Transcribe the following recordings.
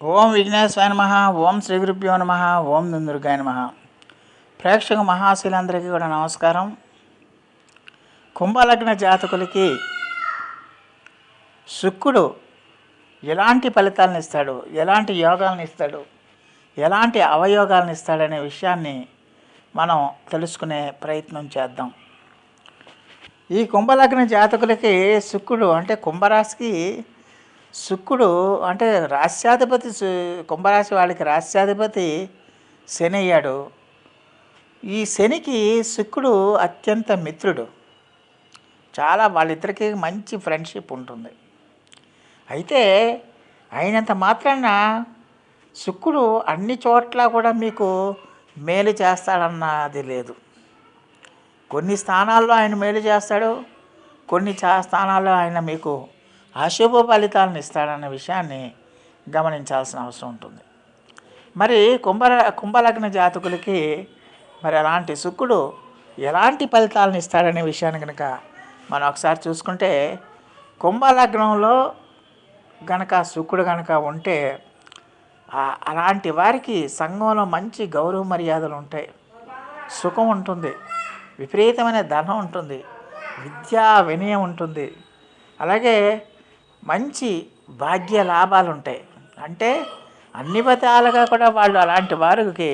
ఓం విఘ్నేశ్వర నమ ఓం శ్రీ గురుభ్యో నమ ఓం దుందుర్గాయ నమ. ప్రేక్షక మహాశీలందరికీ కూడా నమస్కారం. కుంభలగ్న జాతకులకి శుక్రుడు ఎలాంటి ఫలితాలను ఇస్తాడు? ఎలాంటి యోగాలను ఇస్తాడు? ఎలాంటి అవయోగాలను ఇస్తాడనే విషయాన్ని మనం తెలుసుకునే ప్రయత్నం చేద్దాం. ఈ కుంభలగ్న జాతకులకి శుక్రుడు అంటే కుంభరాశికి శుక్రుడు అంటే రాష్ట్రాధిపతి కుంభరాశి వాళ్ళకి రాశ్యాధిపతి శని అయ్యాడు. ఈ శనికి శుక్రుడు అత్యంత మిత్రుడు. చాలా వాళ్ళిద్దరికి మంచి ఫ్రెండ్షిప్ ఉంటుంది. అయితే అయినంత మాత్రాన శుక్రుడు అన్ని చోట్ల కూడా మీకు మేలు చేస్తాడన్నది లేదు. కొన్ని స్థానాల్లో ఆయన మేలు చేస్తాడు కొన్ని చా స్థానాల్లో ఆయన మీకు అశుభ ఫలితాలను ఇస్తాడన్న విషయాన్ని గమనించాల్సిన అవసరం ఉంటుంది. మరి కుంభ కుంభలగ్న జాతకులకి మరి అలాంటి శుక్రుడు ఎలాంటి ఫలితాలను ఇస్తాడనే విషయాన్ని కనుక మనం ఒకసారి చూసుకుంటే కుంభలగ్నంలో గనక శుక్రుడు గనక ఉంటే అలాంటి వారికి సంఘంలో మంచి గౌరవ మర్యాదలు ఉంటాయి. సుఖం ఉంటుంది. విపరీతమైన ధనం ఉంటుంది. విద్యా వినయం ఉంటుంది. అలాగే మంచి భాగ్య లాభాలు ఉంటాయి అంటే అన్ని విధాలుగా కూడా వాళ్ళు అలాంటి వారికి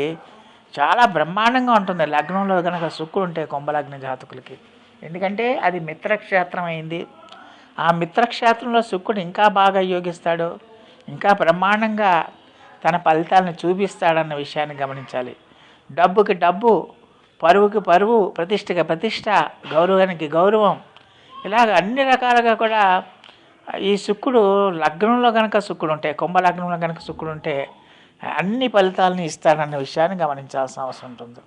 చాలా బ్రహ్మాండంగా ఉంటుంది. లగ్నంలో కనుక శుక్రుడు ఉంటే కుంభలగ్న జాతకులకి. ఎందుకంటే అది మిత్రక్షేత్రం అయింది ఆ మిత్రక్షేత్రంలో శుక్రుడు ఇంకా బాగా యోగిస్తాడు. ఇంకా బ్రహ్మాండంగా తన ఫలితాలను చూపిస్తాడన్న విషయాన్ని గమనించాలి. డబ్బుకి డబ్బు పరువుకి పరువు ప్రతిష్టకి ప్రతిష్ట గౌరవానికి గౌరవం ఇలాగ అన్ని రకాలుగా కూడా ఈ శుక్రుడు లగ్నంలో కనుక శుక్రుడు ఉంటే కుంభ లగ్నంలో కనుక శుక్రుడు ఉంటే అన్ని ఫలితాలని ఇస్తాడన్న విషయాన్ని గమనించాల్సిన అవసరం ఉంటుంది.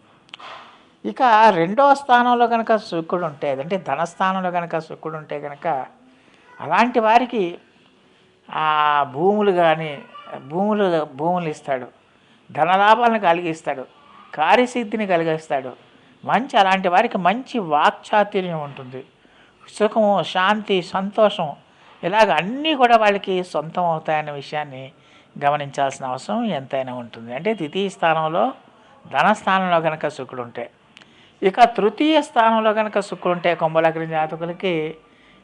ఇక రెండవ స్థానంలో కనుక శుక్రుడు ఉంటే అంటే ధనస్థానంలో కనుక శుక్రుడు ఉంటే కనుక అలాంటి వారికి ఆ భూములు కానీ భూములు భూములు ఇస్తాడు. ధనలాభాలను కలిగిస్తాడు. కార్యసిద్ధిని కలిగిస్తాడు. మంచి అలాంటి వారికి మంచి వాక్చాతుర్యం ఉంటుంది. సుఖము శాంతి సంతోషం ఇలాగ అన్నీ కూడా వాళ్ళకి సొంతం అవుతాయన్న విషయాన్ని గమనించాల్సిన అవసరం ఎంతైనా ఉంటుంది. అంటే ద్వితీయ స్థానంలో ధనస్థానంలో కనుక శుక్రుడు ఉంటే ఇక తృతీయ స్థానంలో కనుక శుక్రుడు ఉంటే కుంభలగ్న జాతకులకి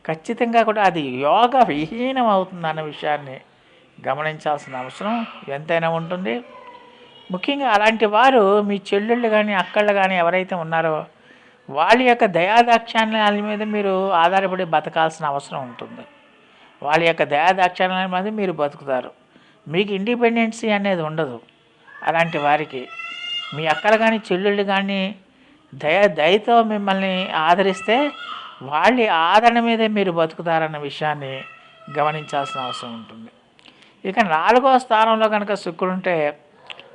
ఖచ్చితంగా కూడా అది యోగ విహీనం అవుతుంది అన్న విషయాన్ని గమనించాల్సిన అవసరం ఎంతైనా ఉంటుంది. ముఖ్యంగా అలాంటి వారు మీ చెల్లెళ్ళు కానీ అక్కళ్ళు కానీ ఎవరైతే ఉన్నారో వాళ్ళ యొక్క దయాదాక్షాణ్యాల మీద మీరు ఆధారపడి బతకాల్సిన అవసరం ఉంటుంది. వాళ్ళ యొక్క దయాదాక్షణాల మీద మీరు బతుకుతారు. మీకు ఇండిపెండెన్సీ అనేది ఉండదు. అలాంటి వారికి మీ అక్కలు కానీ చెల్లెళ్ళు కానీ దయ దయతో మిమ్మల్ని ఆదరిస్తే వాళ్ళ ఆదరణ మీదే మీరు బతుకుతారన్న విషయాన్ని గమనించాల్సిన అవసరం ఉంటుంది. ఇక నాలుగో స్థానంలో కనుక శుక్రుడు ఉంటే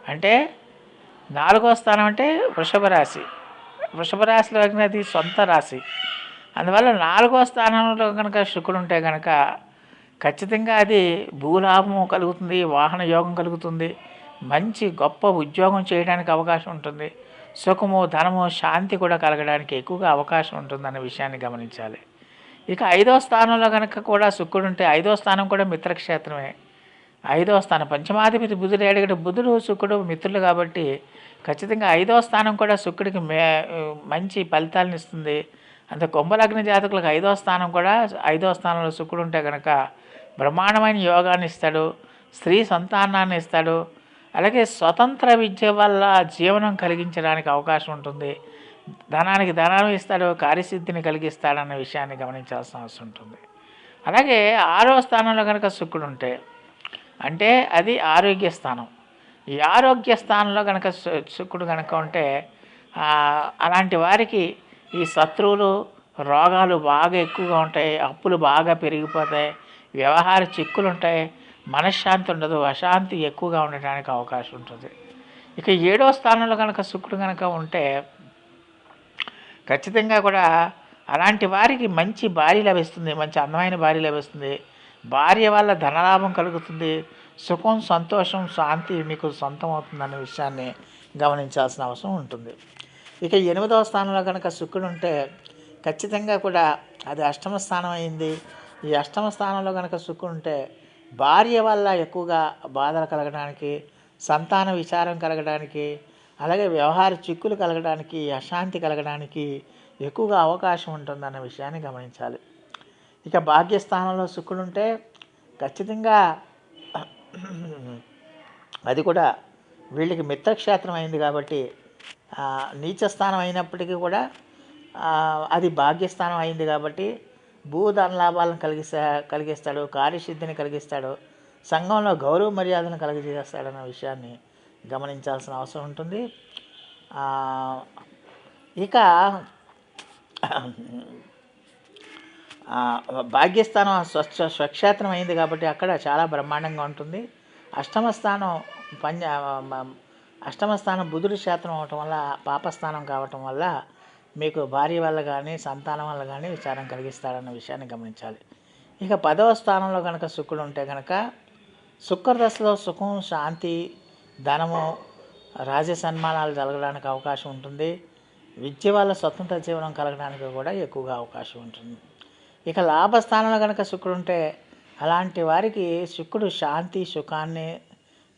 అంటే నాలుగో స్థానం అంటే వృషభ రాశి. వృషభ రాశిలో అది సొంత రాశి. అందువల్ల నాలుగో స్థానంలో కనుక శుక్రుడు ఉంటే కనుక ఖచ్చితంగా అది భూలాభము కలుగుతుంది వాహన యోగం కలుగుతుంది. మంచి గొప్ప ఉద్యోగం చేయడానికి అవకాశం ఉంటుంది. సుఖము ధనము శాంతి కూడా కలగడానికి ఎక్కువగా అవకాశం ఉంటుందన్న విషయాన్ని గమనించాలి. ఇక ఐదో స్థానంలో కనుక కూడా శుక్రుడు ఉంటే ఐదో స్థానం కూడా మిత్రక్షేత్రమే. ఐదో స్థానం పంచమాధిపతి బుధుడు ఏడుగడ బుధుడు శుక్రుడు మిత్రులు కాబట్టి ఖచ్చితంగా ఐదో స్థానం కూడా శుక్రుడికి మే మంచి ఫలితాలను ఇస్తుంది. అంత కుంభలగ్న జాతకులకు ఐదో స్థానం కూడా ఐదో స్థానంలో శుక్రుడు ఉంటే కనుక బ్రహ్మాండమైన యోగాన్ని ఇస్తాడు స్త్రీ సంతానాన్ని ఇస్తాడు అలాగే స్వతంత్ర విద్య వల్ల జీవనం కలిగించడానికి అవకాశం ఉంటుంది. ధనానికి ధనాన్ని ఇస్తాడు కార్యసిద్ధిని కలిగిస్తాడన్న విషయాన్ని గమనించాల్సిన అవసరం ఉంటుంది. అలాగే ఆరో స్థానంలో కనుక శుక్రుడు ఉంటే అంటే అది ఆరోగ్య స్థానం. ఈ ఆరోగ్య స్థానంలో కనుక శుక్రుడు కనుక ఉంటే అలాంటి వారికి ఈ శత్రువులు రోగాలు బాగా ఎక్కువగా ఉంటాయి అప్పులు బాగా పెరిగిపోతాయి వ్యవహార చిక్కులు ఉంటాయి మనశ్శాంతి ఉండదు అశాంతి ఎక్కువగా ఉండడానికి అవకాశం ఉంటుంది ఇక ఏడో స్థానంలో కనుక శుక్రుడు కనుక ఉంటే ఖచ్చితంగా కూడా అలాంటి వారికి మంచి భార్య లభిస్తుంది మంచి అందమైన భార్య లభిస్తుంది. భార్య వల్ల ధనలాభం కలుగుతుంది సుఖం సంతోషం శాంతి మీకు సొంతం అవుతుందన్న విషయాన్ని గమనించాల్సిన అవసరం ఉంటుంది. ఇక ఎనిమిదవ స్థానంలో కనుక శుక్రుడు ఉంటే ఖచ్చితంగా కూడా అది అష్టమ స్థానం అయింది ఈ అష్టమ స్థానంలో కనుక శుక్రుడు ఉంటే భార్య వల్ల ఎక్కువగా బాధలు కలగడానికి సంతాన విచారం కలగడానికి అలాగే వ్యవహార చిక్కులు కలగడానికి అశాంతి కలగడానికి ఎక్కువగా అవకాశం ఉంటుందన్న విషయాన్ని గమనించాలి. ఇక భాగ్యస్థానంలో శుక్రుడు ఉంటే ఖచ్చితంగా అది కూడా వీళ్ళకి మిత్రక్షేత్రం అయింది కాబట్టి నీచస్థానం అయినప్పటికీ కూడా అది భాగ్యస్థానం అయింది కాబట్టి భూధన లాభాలను కలిగిస్తా కలిగిస్తాడు కార్యసిద్ధిని కలిగిస్తాడు సంఘంలో గౌరవ మర్యాదను కలిగజేస్తాడన్న విషయాన్ని గమనించాల్సిన అవసరం ఉంటుంది. ఇక భాగ్యస్థానం స్వచ్ఛ స్వక్షేత్రం అయింది కాబట్టి అక్కడ చాలా బ్రహ్మాండంగా ఉంటుంది. అష్టమ స్థానం పంచ అష్టమస్థానం బుధుడి క్షేత్రం అవటం వల్ల పాపస్థానం కావటం వల్ల మీకు భార్య వల్ల కానీ సంతానం వల్ల కానీ విచారం కలిగిస్తాడన్న విషయాన్ని గమనించాలి. ఇక పదవ స్థానంలో కనుక శుక్రుడు ఉంటే కనుక శుక్రదశలో సుఖం శాంతి ధనము రాజ్య సన్మానాలు జరగడానికి అవకాశం ఉంటుంది. విద్య వల్ల స్వతంత్ర జీవనం కలగడానికి కూడా ఎక్కువగా అవకాశం ఉంటుంది. ఇక లాభస్థానంలో కనుక శుక్రుడు ఉంటే అలాంటి వారికి శుక్రుడు శాంతి సుఖాన్ని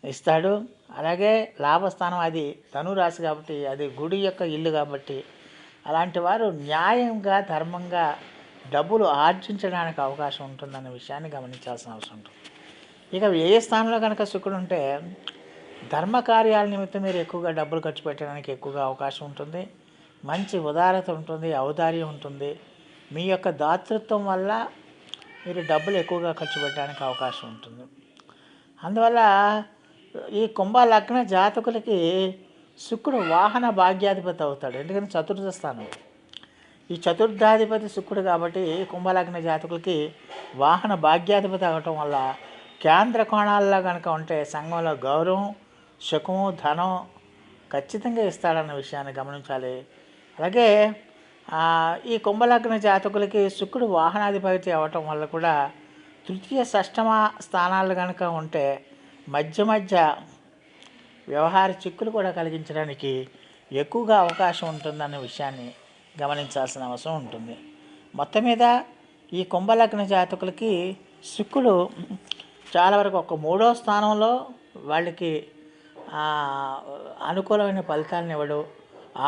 ఇస్తాడు. అలాగే లాభస్థానం అది ధనురాశి కాబట్టి అది గుడి యొక్క ఇల్లు కాబట్టి అలాంటి వారు న్యాయంగా ధర్మంగా డబ్బులు ఆర్జించడానికి అవకాశం ఉంటుందన్న విషయాన్ని గమనించాల్సిన అవసరం ఉంటుంది. ఇక ఏ స్థానంలో కనుక శుక్రుడు ఉంటే ధర్మ కార్యాల నిమిత్తం మీరు ఎక్కువగా డబ్బులు ఖర్చు పెట్టడానికి ఎక్కువగా అవకాశం ఉంటుంది. మంచి ఉదారత ఉంటుంది ఔదార్యం ఉంటుంది. మీ యొక్క దాతృత్వం వల్ల మీరు డబ్బులు ఎక్కువగా ఖర్చు పెట్టడానికి అవకాశం ఉంటుంది. అందువల్ల ఈ కుంభ లగ్న జాతకులకి శుక్రుడు వాహన భాగ్యాధిపతి అవుతాడు. ఎందుకంటే చతుర్థ స్థానం. ఈ చతుర్థాధిపతి శుక్రుడు కాబట్టి కుంభలగ్న జాతకులకి వాహన భాగ్యాధిపతి అవటం వల్ల కేంద్ర కోణాల్లో కనుక ఉంటే సంఘంలో గౌరవం సుఖము ధనం ఖచ్చితంగా ఇస్తాడన్న విషయాన్ని గమనించాలి. అలాగే ఈ కుంభలగ్న జాతకులకి శుక్రుడు వాహనాధిపతి అవటం వల్ల కూడా తృతీయ షష్టమ స్థానాలు కనుక ఉంటే మధ్య మధ్య వ్యవహార చిక్కులు కూడా కలిగించడానికి ఎక్కువగా అవకాశం ఉంటుందన్న విషయాన్ని గమనించాల్సిన అవసరం ఉంటుంది. మొత్తం మీద ఈ కుంభలగ్న జాతకులకి సిక్కులు చాలా వరకు ఒక మూడో స్థానంలో వాళ్ళకి అనుకూలమైన ఫలితాలను ఇవ్వడు.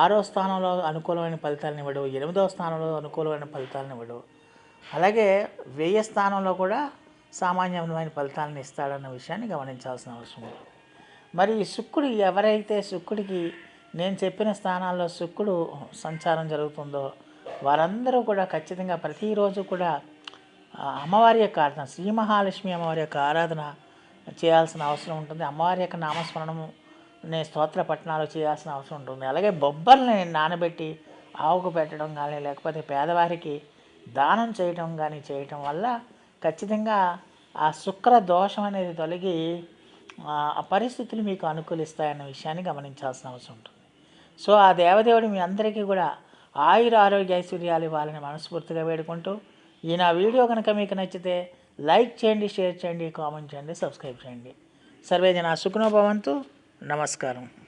ఆరో స్థానంలో అనుకూలమైన ఫలితాలను ఇవ్వడు. ఎనిమిదో స్థానంలో అనుకూలమైన ఫలితాలను ఇవ్వడు. అలాగే వెయ్యి స్థానంలో కూడా సామాన్యమైన ఫలితాలను ఇస్తాడన్న విషయాన్ని గమనించాల్సిన అవసరం ఉంది. మరి శుక్రుడు ఎవరైతే శుక్రుడికి నేను చెప్పిన స్థానాల్లో శుక్రుడు సంచారం జరుగుతుందో వారందరూ కూడా ఖచ్చితంగా ప్రతిరోజు కూడా అమ్మవారి యొక్క ఆరాధన శ్రీ మహాలక్ష్మి అమ్మవారి యొక్క ఆరాధన చేయాల్సిన అవసరం ఉంటుంది. అమ్మవారి యొక్క నామస్మరణము నే స్తోత్ర పట్టణాలు చేయాల్సిన అవసరం ఉంటుంది. అలాగే బొబ్బల్ని నానబెట్టి ఆవుకు పెట్టడం కానీ లేకపోతే పేదవారికి దానం చేయటం కానీ చేయటం వల్ల ఖచ్చితంగా ఆ శుక్ర దోషం అనేది తొలగి ఆ పరిస్థితులు మీకు అనుకూలిస్తాయన్న విషయాన్ని గమనించాల్సిన అవసరం ఉంటుంది. సో ఆ దేవదేవుడు మీ అందరికీ కూడా ఆయుర ఆరోగ్య ఐశ్వర్యాలు ఇవ్వాలని మనస్ఫూర్తిగా వేడుకుంటూ ఈ నా వీడియో కనుక మీకు నచ్చితే లైక్ చేయండి షేర్ చేయండి కామెంట్ చేయండి సబ్స్క్రైబ్ చేయండి. సర్వే జన సుఖనోభవంతు నమస్కారం.